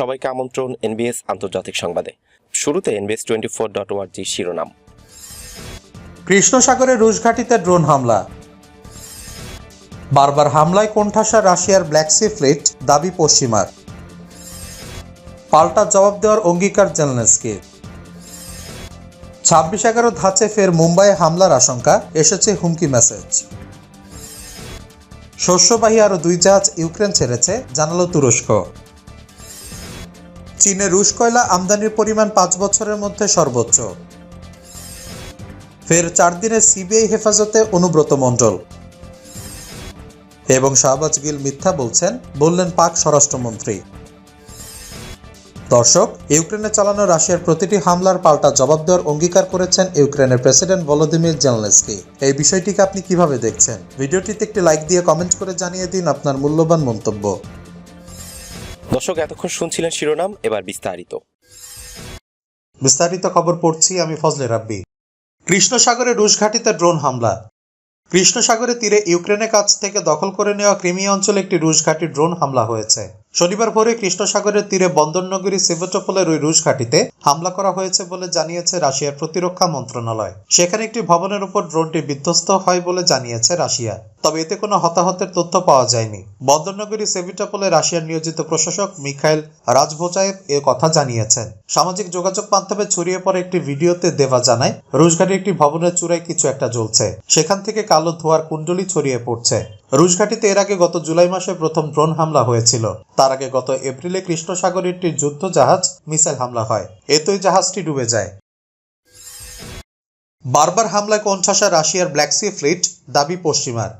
সবাইকে আমন্ত্রণ এনবিএস আন্তর্জাতিক সংবাদে। শুরুতে এনবিএস টোয়েন্টি ফোর ডট ওয়ার্জি শিরোনাম। কৃষ্ণ সাগরে রুশ ঘাঁটিতে ড্রোন হামলা। বারবার হামলায় কোণঠাসা রাশিয়ার ব্ল্যাক সি ফ্লিট, দাবি পশ্চিমার। পাল্টা জবাব দেওয়ার অঙ্গীকার জেলনেসকে ছাব্বিশ এগারো ধাঁচে ফের মুম্বাইয়ে হামলার আশঙ্কা, এসেছে হুমকি মেসেজ। শস্যবাহী আরও দুই জাহাজ ইউক্রেন ছেড়েছে, জানালো তুরস্ক। চীনে রুশ কয়লা আমদানির পরিমাণ পাঁচ বছরের মধ্যে সর্বোচ্চ। ফের চার দিনের সিবিআই হেফাজতে অনুব্রত মণ্ডল। এবং শাহবাজ গিল মিথ্যা বলছেন, বললেন পাক স্বরাষ্ট্রমন্ত্রী। দর্শক, ইউক্রেনে চালানো রাশিয়ার প্রতিটি হামলার পাল্টা জবাব দেওয়ার অঙ্গীকার করেছেন ইউক্রেনের প্রেসিডেন্ট ভলোদিমির জেলনেসকি। এই বিষয়টিকে আপনি কীভাবে দেখছেন? ভিডিওটিতে একটি লাইক দিয়ে কমেন্ট করে জানিয়ে দিন আপনার মূল্যবান মন্তব্য। দর্শক, এতক্ষণ শুনছিলেন শিরোনাম, এবার বিস্তারিত। বিস্তারিত খবর পড়ছি আমি ফজলে রাব্বি। কৃষ্ণ সাগরে রুশ ঘাঁটিতে ড্রোন হামলা। কৃষ্ণ সাগরের তীরে ইউক্রেনের কাছ থেকে দখল করে নেওয়া ক্রিমিয়া অঞ্চলে একটি রুশ ঘাঁটি ড্রোন হামলা হয়েছে। শনিবার ভোরে কৃষ্ণ সাগরের তীরে বন্দরনগরী সেভেটোপোলের ওই রুশ ঘাঁটিতে হামলা করা হয়েছে বলে জানিয়েছে রাশিয়ার প্রতিরক্ষা মন্ত্রণালয়। সেখানে একটি ভবনের উপর ড্রোনটি বিধ্বস্ত হয় বলে জানিয়েছে রাশিয়া। তবে এতে কোনো হতাহতের তথ্য পাওয়া যায়নি। বন্দরনগরী সেভিটোপোলে রাশিয়ার নিয়োজিত প্রশাসক মিখাইল রাজভোচায়েব এ কথা জানিয়েছেন। সামাজিক যোগাযোগ মাধ্যমে ছড়িয়ে পড়ে একটি ভিডিওতে দেওয়া জানায় রুশঘাটি একটি ভবনের চূড়ায় কিছু একটা জ্বলছে। সেখান থেকে কালো ধোয়ার কুণ্ডলি ছড়িয়ে পড়ছে। রুশঘাটিতে এর আগে গত জুলাই মাসে প্রথম ড্রোন হামলা হয়েছিল। তার আগে গত এপ্রিলে কৃষ্ণ সাগরে একটি যুদ্ধ জাহাজ মিসাইল হামলা হয়। এতেই জাহাজটি ডুবে যায়। বারবার হামলায় কোণঠাসা রাশিয়ার ব্ল্যাক সি ফ্লিট, দাবি পশ্চিমার।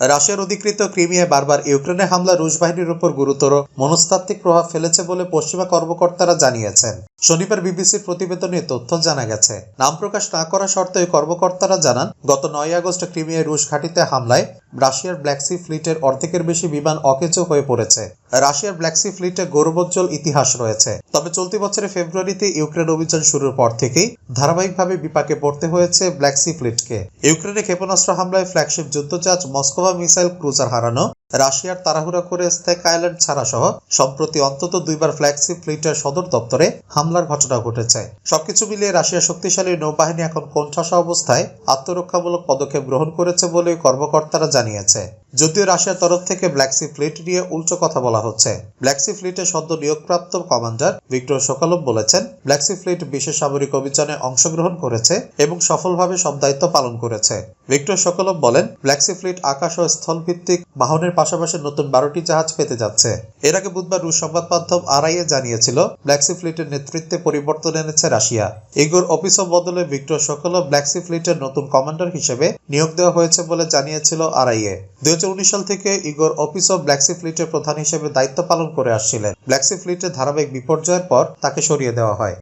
রাশিয়ার অধিকৃত ক্রিমিয়ায় বারবার ইউক্রেনের হামলা, রুশ বাহিনীর উপর গুরুতর মনস্তাত্ত্বিক প্রভাব ফেলেছে বলে পশ্চিমা কর্মকর্তারা জানিয়েছেন। শনিবার বিবিসির প্রতিবেদনে তথ্য জানা গেছে। নাম প্রকাশ না করা শর্তে কর্মকর্তারা জানান, গত নয় আগস্ট ক্রিমিয়ায় রুশ ঘাঁটিতে হামলায় রাশিয়ার ব্ল্যাক সি ফ্লিটের অর্ধেকের বেশি বিমান অকেচ হয়ে পড়েছে। রাশিয়ার ব্ল্যাক সি ফ্লিটে গৌরবোজ্জ্বল ইতিহাস রয়েছে। তবে চলতি বছরের ফেব্রুয়ারিতে ইউক্রেন অভিযান শুরুর পর থেকেই ধারাবাহিকভাবে বিপাকে পড়তে হয়েছে ব্ল্যাক সি ফ্লিটকে ইউক্রেনে ক্ষেপণাস্ত্র হামলায় ফ্ল্যাগশিপ যুদ্ধজাহাজ মস্কোভা মিসাইল ক্রুজার হারানো, রাশিয়ার তাড়াহুড়া করে স্টেক আইল্যান্ড ছাড়া সহ সম্প্রতি অন্তত দুইবার ফ্ল্যাগশিপ ফ্লিটের সদর দপ্তরে হামলার ঘটনা ঘটেছে। সবকিছু মিলিয়ে রাশিয়ার শক্তিশালী নৌবাহিনী এখন কোণঠাসা অবস্থায় আত্মরক্ষামূলক পদক্ষেপ গ্রহণ করেছে বলে কর্মকর্তারা জানিয়েছে। যদিও রাশিয়ার তরফ থেকে ব্ল্যাক সি ফ্লিট নিয়ে উল্টো কথা বলা হচ্ছে। ব্ল্যাক সি ফ্লিটের সদ্য নিয়োগপ্রাপ্ত কমান্ডার ভিক্টর সোকালভ বলেছেন ব্ল্যাক সি ফ্লিট বিশেষ সামরিক অভিযানে অংশগ্রহণ করেছে এবং সফলভাবে সব দায়িত্ব পালন করেছে। ভিক্টর সোকালভ বলেন ব্ল্যাক সি ফ্লিট আকাশ ও স্থল ভিত্তিক বাহনের পাশাপাশি নতুন বারোটি জাহাজ পেতে যাচ্ছে। এর আগে বুধবার রুশ সংবাদ মাধ্যম আরআইএ জানিয়েছিল ব্ল্যাক সি ফ্লিটের নেতৃত্বে পরিবর্তন এনেছে রাশিয়া। ইগোর অফিস বদলে ভিক্টর সোকলভ ব্ল্যাক সি ফ্লিটের নতুন কমান্ডার হিসেবে নিয়োগ দেওয়া হয়েছে বলে জানিয়েছিল আরআইএ দুই সাল থেকে ইগোর অফিস অফ ব্ল্যাকসি ফ্লিটের প্রধান হিসেবে দায়িত্ব পালন করে আসছিলেন। ব্ল্যাকসি ফ্লিটের ধারাবাহিক বিপর্যয়ের পর তাকে সরিয়ে দেওয়া হয়।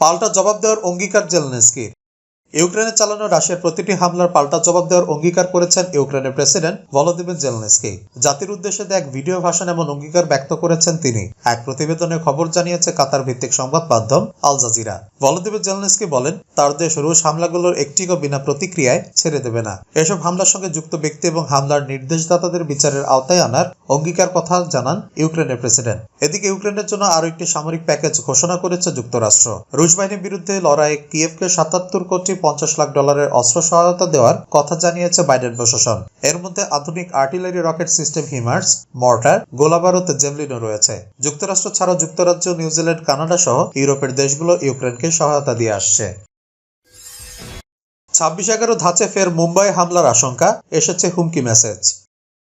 পাল্টা জবাব দেওয়ার অঙ্গীকার জেলনেস্কির। ইউক্রেনে চালানো রাশিয়ার প্রতিটি হামলার পাল্টা জবাব দেওয়ার অঙ্গীকার করেছেন ইউক্রেনের প্রেসিডেন্ট ভলোদিমির জেলনেস্কি। জাতির উদ্দেশ্যে এক ভিডিও ভাষণ এমন অঙ্গীকার ব্যক্ত করেছেন তিনি। এক প্রতিবেদনে খবর জানিয়েছে কাতার ভিত্তিক সংবাদ মাধ্যম আল জাজিরা। ভলোদিমির জেলনেস্কি বলেন, তার দেশ রুশ হামলাগুলোর একটিও বিনা প্রতিক্রিয়ায় ছেড়ে দেবে না। এসব হামলার সঙ্গে যুক্ত ব্যক্তি এবং হামলার নির্দেশদাতাদের বিচারের আওতায় আনার অঙ্গীকার কথা জানান ইউক্রেনের প্রেসিডেন্ট। এদিকে ইউক্রেনের জন্য আরও একটি সামরিক প্যাকেজ ঘোষণা করেছে যুক্তরাষ্ট্র। রুশ বাহিনীর বিরুদ্ধে লড়াইয়ে কিয়েভকে সাতাত্তর কোটি পঞ্চাশ লাখ ডলারের অস্ত্র সহায়তা দেওয়ার কথা জানিয়েছে বাইডেন প্রশাসন। এর মধ্যে আধুনিক artillery rocket system HIMARS, mortar, গোলাবারুদ, জেমলিনও রয়েছে। যুক্তরাষ্ট্র ছাড়াও যুক্তরাজ্য নিউজিল্যান্ড কানাডা সহ ইউরোপের দেশগুলো ইউক্রেনকে সহায়তা দিয়ে আসছে। ছাব্বিশ এগারো ধাঁচে ফের মুম্বাই হামলার আশঙ্কা, এসেছে হুমকি মেসেজ।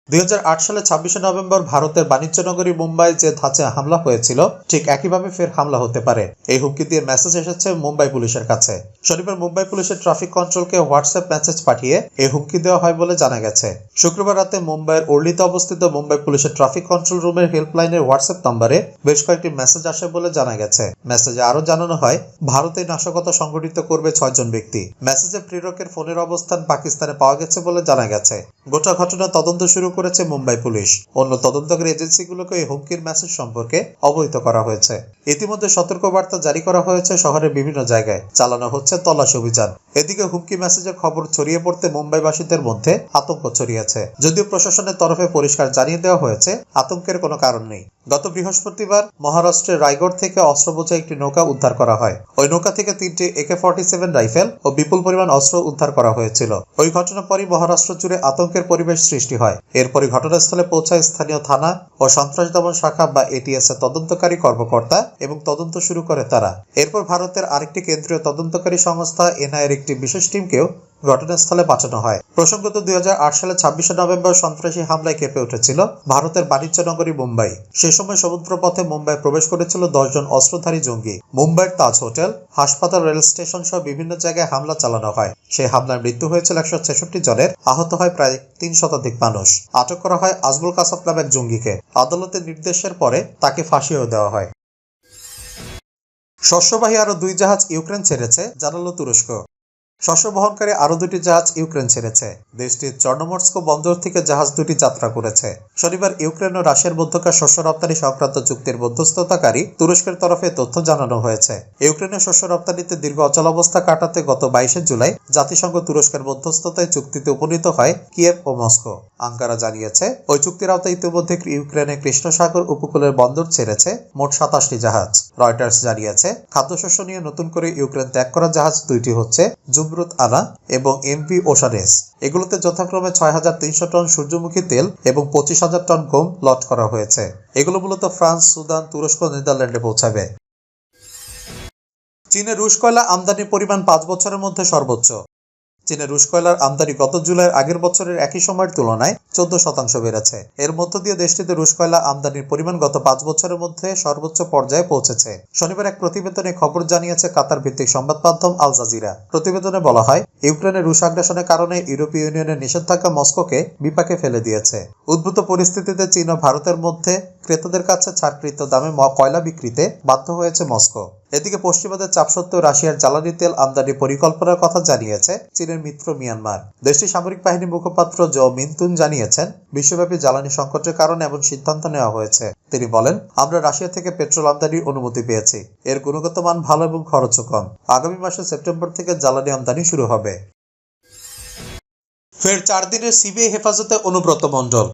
দুই হাজার আট সালে ছাব্বিশে নভেম্বর ভারতের বাণিজ্য নগরী মুম্বাই যে ধাঁচে হামলা হয়েছিল, ঠিক একইভাবে ফের হামলা হতে পারে। এই হুমকি দিয়ে মেসেজ এসেছে মুম্বাই পুলিশের কাছে। শনিবার মুম্বাই পুলিশের ট্রাফিক কন্ট্রোলকে হোয়াটসঅ্যাপ মেসেজ পাঠিয়ে এই হুমকি দেওয়া হয় বলে জানা গেছে। শুক্রবার রাতে মুম্বাইয়ের ওর্লিতে অবস্থিত মুম্বাই পুলিশের ট্রাফিক কন্ট্রোল রুমের হেল্পলাইনের হোয়াটসঅ্যাপ নম্বরে বেশ কয়েকটি মেসেজ আসে বলে জানা গেছে। মেসেজে আরও জানানো হয়, ভারতে নাশকতা সংঘটিত করবে ছয়জন ব্যক্তি। মেসেজে প্রেরকের ফোনের অবস্থান পাকিস্তানে পাওয়া গেছে বলে জানা গেছে। গোটা ঘটনা তদন্ত শুরু করেছে মুম্বাই পুলিশ। অন্য তদন্তকারী এজেন্সিগুলোকে এই হুমকির মেসেজ সম্পর্কে অবহিত করা হয়েছে। ইতিমধ্যে সতর্কবার্তা জারি করা হয়েছে শহরের বিভিন্ন জায়গায়। চালানো হচ্ছে তল্লাশি অভিযান। এদিকে হুমকি মেসেজের খবর ছড়িয়ে পড়তে মুম্বাইবাসীদের মধ্যে আতঙ্ক ছড়িয়েছে। যদিও প্রশাসনের তরফে পরিষ্কার জানিয়ে দেওয়া হয়েছে, আতঙ্কের কোনো কারণ নেই। গত বৃহস্পতিবার মহারাষ্ট্রের রায়গড় থেকে অস্ত্র অস্ত্রবোঝা একটি নৌকা উদ্ধার করা হয়। ওই নৌকা থেকে তিনটি একে ফর্টি সেভেন রাইফেল ও বিপুল পরিমাণ অস্ত্র উদ্ধার করা হয়েছিল। ওই ঘটনার পরই মহারাষ্ট্র জুড়ে আতঙ্কের পরিবেশ সৃষ্টি হয়। এরপরই ঘটনাস্থলে পৌঁছায় স্থানীয় থানা ও সন্ত্রাস দমন শাখা বা এটিএস এর তদন্তকারী কর্মকর্তা এবং তদন্ত শুরু করে তারা। এরপর ভারতের আরেকটি কেন্দ্রীয় তদন্তকারী সংস্থা এনআইএর একটি বিশেষ টিমকেও ঘটনাস্থলে পাঠানো হয়। প্রসঙ্গত দুই হাজার আট সালে ছাব্বিশে নভেম্বর সন্ত্রাসী হামলায় কেঁপে উঠেছিল ভারতের বাণিজ্য নগরী মুম্বাই। সে সময় সমুদ্রপথে মুম্বাই প্রবেশ করেছিল দশজন অস্ত্রধারী জঙ্গি। মুম্বাইয়ের তাজ হোটেল, হাসপাতাল, রেল স্টেশন সহ বিভিন্ন জায়গায় হামলা চালানো হয়। সেই হামলার মৃত্যু হয়েছিল একশো ছেষট্টি জনের। আহত হয় প্রায় তিন শতাধিক মানুষ। আটক করা হয় আজমুল কাসাব নামে এক জঙ্গিকে। আদালতের নির্দেশের পরে তাকে ফাঁসিও দেওয়া হয়। শস্যবাহী আরও দুই জাহাজ ইউক্রেন ছেড়েছে, জানালো তুরস্ক। শস্য বহনকারী আরও দুটি জাহাজ ইউক্রেন ছেড়েছে। দেশটির চর্নমর্স্ক বন্দর থেকে জাহাজ দুটি যাত্রা করেছে। শনিবার ইউক্রেন ও রাশিয়ার মধ্যকার শস্য রপ্তানি সংক্রান্ত চুক্তির মধ্যস্থতাকারী তুরস্কের তরফে তথ্য জানানো হয়েছে। ইউক্রেনের শস্য রপ্তানিতে দীর্ঘ অচলাবস্থা কাটাতে গত বাইশে জুলাই জাতিসংঘ তুরস্কের মধ্যস্থতায় চুক্তিতে উপনীত হয় কিয়েভ ও মস্কো। আঙ্কারা জানিয়েছে, ওই চুক্তির আওতায় ইতিমধ্যে ইউক্রেনে কৃষ্ণ সাগর উপকূলের বন্দর ছেড়েছে মোট সাতাশটি জাহাজ। রয়টার্স জানিয়েছে, খাদ্যশস্য নিয়ে নতুন করে ইউক্রেন ত্যাগ করা জাহাজ দুইটি হচ্ছে জুমরুত আনা এবং এমপি ওশানেস এগুলোতে যথাক্রমে ছয় হাজার তিনশো টন সূর্যমুখী তেল এবং পঁচিশ হাজার টন গম লট করা হয়েছে। এগুলো মূলত ফ্রান্স, সুদান, তুরস্ক, নেদারল্যান্ডে পৌঁছাবে। চীনে রুশ কয়লা আমদানির পরিমাণ পাঁচ বছরের মধ্যে সর্বোচ্চ। চীনে রুশ কয়লার আমদানি গত জুলাইয়ের আগের বছরের একই সময়ের তুলনায় চোদ্দ শতাংশ বেড়েছে। এর মধ্য দিয়ে দেশটিতে রুশ কয়লা আমদানির পরিমাণ গত পাঁচ বছরের মধ্যে সর্বোচ্চ পর্যায়ে পৌঁছেছে। শনিবার এক প্রতিবেদনে খবর জানিয়েছে কাতার ভিত্তিক সংবাদ মাধ্যম আল জাজিরা। প্রতিবেদনে বলা হয় ইউক্রেনের রুশ আগ্রাসনের কারণে ইউরোপীয় ইউনিয়নের নিষেধাজ্ঞা মস্কোকে বিপাকে ফেলে দিয়েছে। উদ্ভূত পরিস্থিতিতে চীন ও ভারতের মধ্যে ক্রেতাদের কাছে ছাড়কৃত দামে কয়লা বিক্রিতে বাধ্য হয়েছে মস্কো। এদিকে পশ্চিমাদের চাপ সত্ত্বেও রাশিয়ার জ্বালানি তেল আমদানি পরিকল্পনার কথা জানিয়েছে চীনের মিত্র মিয়ানমার। দেশটির সামরিক বাহিনীর মুখপাত্র জ মিন্তুন জানিয়েছেন, বিশ্বব্যাপী জ্বালানি সংকটের কারণে এমন সিদ্ধান্ত নেওয়া হয়েছে। তিনি বলেন, আমরা রাশিয়া থেকে পেট্রোল আমদানির অনুমতি পেয়েছি। এর গুণগত মান ভালো এবং খরচও কম। আগামী মাসে সেপ্টেম্বর থেকে জ্বালানি আমদানি শুরু হবে। ফের চার দিনের সিবিআই হেফাজতে অনুব্রত মণ্ডল।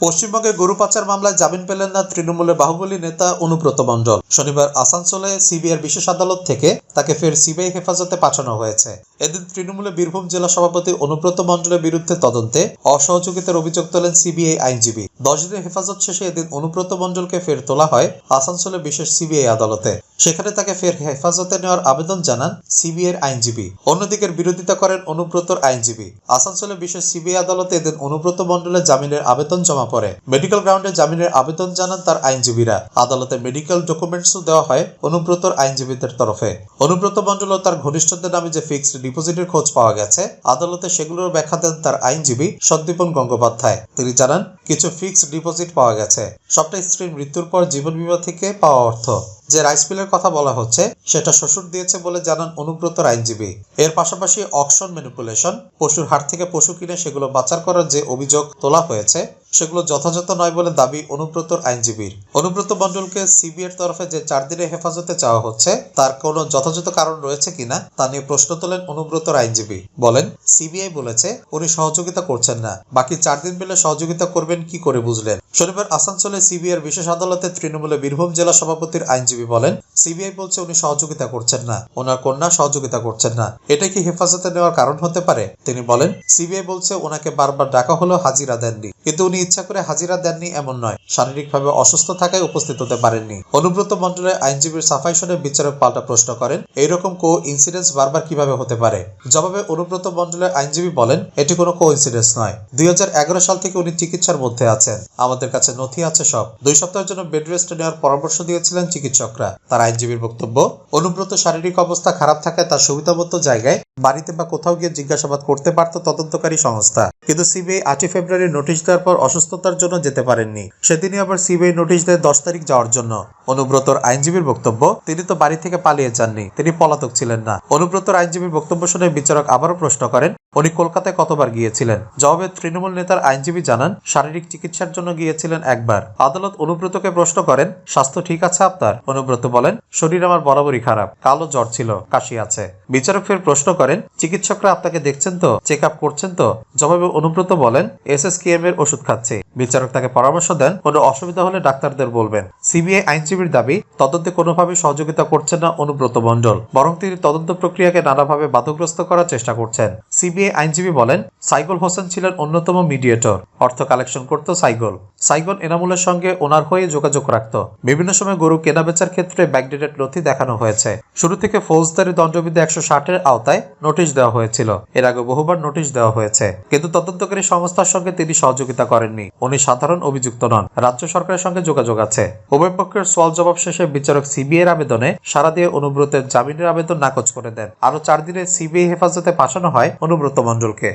পশ্চিমবঙ্গে গরু পাচার মামলায় জামিন পেলেন না তৃণমূলের বাহুবলী নেতা অনুব্রত মণ্ডল। শনিবার আসানসোলে সিবিআইয়ের বিশেষ আদালত থেকে তাকে ফের সিবিআই হেফাজতে পাঠানো হয়েছে। এদিন তৃণমূলের বীরভূম জেলা সভাপতি অনুব্রত মণ্ডলের বিরুদ্ধে তদন্তে অসহযোগিতার অভিযোগ তোলেন সিবিআই আইনজীবী। দশ দিনের হেফাজত শেষে এদিন অনুব্রত মণ্ডলকে ফের তোলা হয় আসানসোলের বিশেষ সিবিআই আদালতে। সেখানে তাকে ফের হেফাজতে নেওয়ার আবেদন জানান সিবিআইয়ের আইনজীবী। অন্যদিকে বিরোধিতা করেন অনুব্রতর আইনজীবী। আসানসোলের বিশেষ সিবিআই আদালতে এদিন অনুব্রত মণ্ডলের জামিনের আবেদন জমা পড়ে মেডিকেল গ্রাউন্ডে জামিনের আবেদন জানান তার আইনজীবীরা। আদালতে মেডিকেল ডকুমেন্টসও দেওয়া হয় অনুব্রতর আইনজীবীদের তরফে। অনুব্রত মণ্ডল ও তার ঘনিষ্ঠদের নামে যে ফিক্সড ডিপোজিটের খোঁজ পাওয়া গেছে, আদালতে সেগুলোর ব্যাখ্যা দেন তার আইনজীবী সন্দীপন গঙ্গোপাধ্যায়। তিনি জানান, কিছু ফিক্সড ডিপোজিট পাওয়া গেছে। সবটাই স্ত্রীর মৃত্যুর পর জীবন বিমা থেকে পাওয়া অর্থ। যে রাইস মিলের কথা বলা হচ্ছে, সেটা শ্বশুর দিয়েছে বলে জানান অনুব্রতর আইনজীবী। এর পাশাপাশি অকশন ম্যানিপুলেশন পশুর হাট থেকে পশু কিনে সেগুলো পাচার করার যে অভিযোগ তোলা হয়েছে, সেগুলো যথাযথ নয় বলে দাবি অনুব্রতর আইনজীবীর। অনুব্রত মণ্ডলকে সিবিআইয়ের তরফে যে চার দিনের হেফাজতে চাওয়া হচ্ছে, তার কোনো যথাযথ কারণ রয়েছে কিনা, তা নিয়ে প্রশ্ন তোলেন অনুব্রতর আইনজীবী। বলেন, সিবিআই বলেছে, উনি সহযোগিতা করছেন না। বাকি চার দিন পেলে সহযোগিতা করবেন কি করে বুঝলেন? শনিবার আসানসোলে সিবিআইয়ের বিশেষ আদালতে তৃণমূলের বীরভূম জেলা সভাপতির আইনজীবী বলেন, সিবিআই বলছে উনি সহযোগিতা করছেন না। ওনার কন্যা সহযোগিতা করছেন না। এটা কি হেফাজতে নেওয়ার কারণ হতে পারে? তিনি বলেন, সিবিআই বলছে ওনাকে বারবার ডাকা হলো হাজিরা দেননি। কিন্তু উনি ইচ্ছা করে হাজিরা দেননি এমন নয়। শারীরিকভাবে অসুস্থ থাকায় উপস্থিত হতে পারেননি। অনুব্রত মণ্ডলের আইনজীবীর সাফাই শুনে বিচারক পাল্টা প্রশ্ন করেন, এইরকম কো ইনসিডেন্স বারবার কীভাবে হতে পারে? জবাবে অনুব্রত মন্ডলের আইনজীবী বলেন, এটি কোনো কো ইনসিডেন্স নয়। দুই সাল থেকে উনি চিকিৎসার মধ্যে আছেন। আমাদের কাছে নথি আছে সব। দুই সপ্তাহের জন্য বেড রেস্ট নেওয়ার পরামর্শ দিয়েছিলেন চিকিৎসকরা, তার আইনজীবীর বক্তব্য, অনুব্রত শারীরিক অবস্থা খারাপ থাকায় তার সুবিধামতো জায়গায় বাড়িতে বা কোথাও গিয়ে জিজ্ঞাসাবাদ করতে পারত তদন্তকারী সংস্থা। কিন্তু সিবিআই আটই ফেব্রুয়ারি নোটিশ দেওয়ার পর অসুস্থতার জন্য যেতে পারেননি। সেদিনই আবার সিবিআই নোটিশ দেয় দশ তারিখ যাওয়ার জন্য। অনুব্রতর আইনজীবীর বক্তব্য, তিনি তো বাড়ি থেকে পালিয়ে যাননি, তিনি পলাতক ছিলেন না। অনুব্রতর আইনজীবীর বক্তব্য শুনে বিচারক আবারও প্রশ্ন করেন, উনি কলকাতায় কতবার গিয়েছিলেন? জবাবে তৃণমূল নেতার আইনজীবী জানান, শারীরিক চিকিৎসার জন্য গিয়েছিলেন একবার। আদালত অনুব্রতকে প্রশ্ন করেন, স্বাস্থ্য ঠিক আছে আপনার? অনুব্রত বলেন, শরীর আমার বরাবরই খারাপ, কালো জ্বর ছিল, কাশি আছে। বিচারক ফের প্রশ্ন করেন, চিকিৎসকরা আপনাকে দেখছেন তো চেক আপ করছেন তো? জবাবে অনুব্রত বলেন এস এস এর ওষুধ খাচ্ছে। বিচারক তাকে পরামর্শ দেন, কোনো অসুবিধা হলে ডাক্তারদের বলবেন। সিবিআই আইনজীবীর দাবি, তদন্তে কোনোভাবে সহযোগিতা করছেন না অনুব্রত মণ্ডল, বরং তিনি তদন্ত প্রক্রিয়াকে নানাভাবে বাধাগ্রস্ত করার চেষ্টা করছেন। সিবিআই আইনজীবী বলেন, সাইগল হোসেন ছিলেন অন্যতম মিডিয়েটর। অর্থ কালেকশন করত সাইগল। সাইগল এনামুলের সঙ্গে ওনার হয়ে যোগাযোগ রাখত। বিভিন্ন সময় গরু কেনা বেচার ক্ষেত্রে ব্যাকডেটেড নথি দেখানো হয়েছে। শুরু থেকে ফৌজদারি দণ্ডবিধি একশো ষাটের আওতায় নোটিশ দেওয়া হয়েছিল। এর আগে বহুবার নোটিশ দেওয়া হয়েছে। কিন্তু তদন্তকারী সংস্থার সঙ্গে তিনি সহযোগিতা করেননি। উনি সাধারণ অভিযুক্ত নন। রাজ্য সরকারের সঙ্গে যোগাযোগ আছে। উভয় পক্ষের সওয়াল জবাব শেষে বিচারক সিবিআই এর আবেদনে সারা দিয়ে অনুব্রতের জামিনের আবেদন নাকচ করে দেন। আরও চার দিনের সিবিআই হেফাজতে পাঠানো হয় অনুব্রত মণ্ডলকে।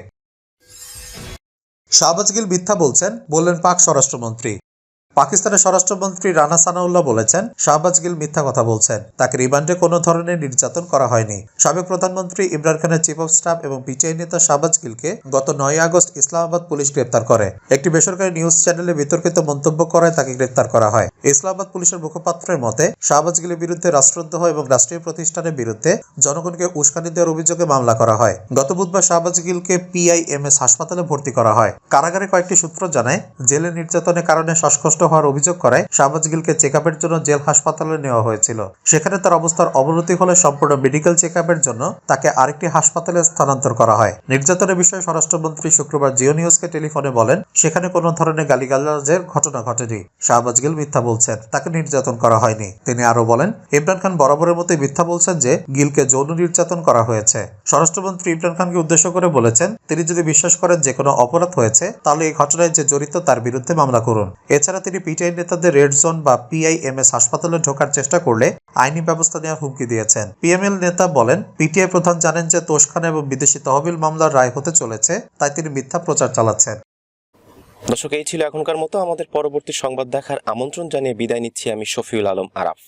শাহবাজ গিল মিথ্যা বলছেন, বললেন পাক স্বরাষ্ট্রমন্ত্রী। পাকিস্তানের স্বরাষ্ট্রমন্ত্রী রানা সানাউল্লাহ বলেছেন, শাহবাজ গিল মিথ্যা কথা বলছেন। তাকে রিমান্ডে কোনো ধরনের নির্যাতন করা হয়নি। সাবেক প্রধানমন্ত্রী ইমরান খানের চিফ অফ স্টাফ এবং পিটিআই নেতা শাহবাজ গিলকে গত নয় আগস্ট ইসলামাবাদ পুলিশ গ্রেপ্তার করে। একটি বেসরকারি নিউজ চ্যানেলে বিতর্কিত মন্তব্য করায় তাকে গ্রেপ্তার করা হয়। ইসলামাবাদ পুলিশের মুখপাত্রের মতে, শাহবাজ গিলের বিরুদ্ধে রাষ্ট্রদ্রোহ এবং রাষ্ট্রীয় প্রতিষ্ঠানের বিরুদ্ধে জনগণকে উস্কানি দেওয়ার অভিযোগে মামলা করা হয়। গত বুধবার শাহবাজ গিলকে পিআইএমএস হাসপাতালে ভর্তি করা হয়। কারাগারে কয়েকটি সূত্র জানায়, জেলে নির্যাতনের কারণে শ্বাসকষ্ট হওয়ার অভিযোগ করায় শাহবাজ গিলকে চেক জন্য জেল হাসপাতালে নেওয়া হয়েছিল। সেখানে তার অবস্থার অবনতি হলে সম্পূর্ণ মেডিকেল চেক জন্য তাকে আরেকটি হাসপাতালে স্থানান্তর করা হয়। নির্যাতনের বিষয়ে স্বরাষ্ট্রমন্ত্রী শুক্রবার জিও নিউজকে টেলিফোনে বলেন, সেখানে কোনো ধরনের গালিগালাজের ঘটনা ঘটেনি। শাহবাজ গিল মিথ্যা বলছেন, তাকে নির্যাতন করা হয়নি। তিনি আরও বলেন, ইমরান খান বরাবরের মতোই মিথ্যা বলছেন যে গিলকে যৌন নির্যাতন করা হয়েছে। স্বরাষ্ট্রমন্ত্রী ইমরান খানকে উদ্দেশ্য করে বলেছেন, তিনি যদি বিশ্বাস করেন যে কোনো অপরাধ হয়েছে, তাহলে এই ঘটনায় যে জড়িত তার বিরুদ্ধে মামলা করুন। এছাড়া তিনি পিটিআই নেতাদের রেড জোন বা পিআইএমএস হাসপাতালে ঢোকার চেষ্টা করলে আইনি ব্যবস্থা নেওয়ার হুমকি দিয়েছেন। পিএমএল নেতা বলেন, পিটিআই প্রধান জানেন যে তোষখানা এবং বিদেশি তহবিল মামলার রায় হতে চলেছে, তাই তিনি মিথ্যা প্রচার চালাচ্ছেন। দর্শক, এই ছিল এখনকার মতো। আমাদের পরবর্তী সংবাদ দেখার আমন্ত্রণ জানিয়ে বিদায় নিচ্ছি আমি শফিউল আলম আরাফ।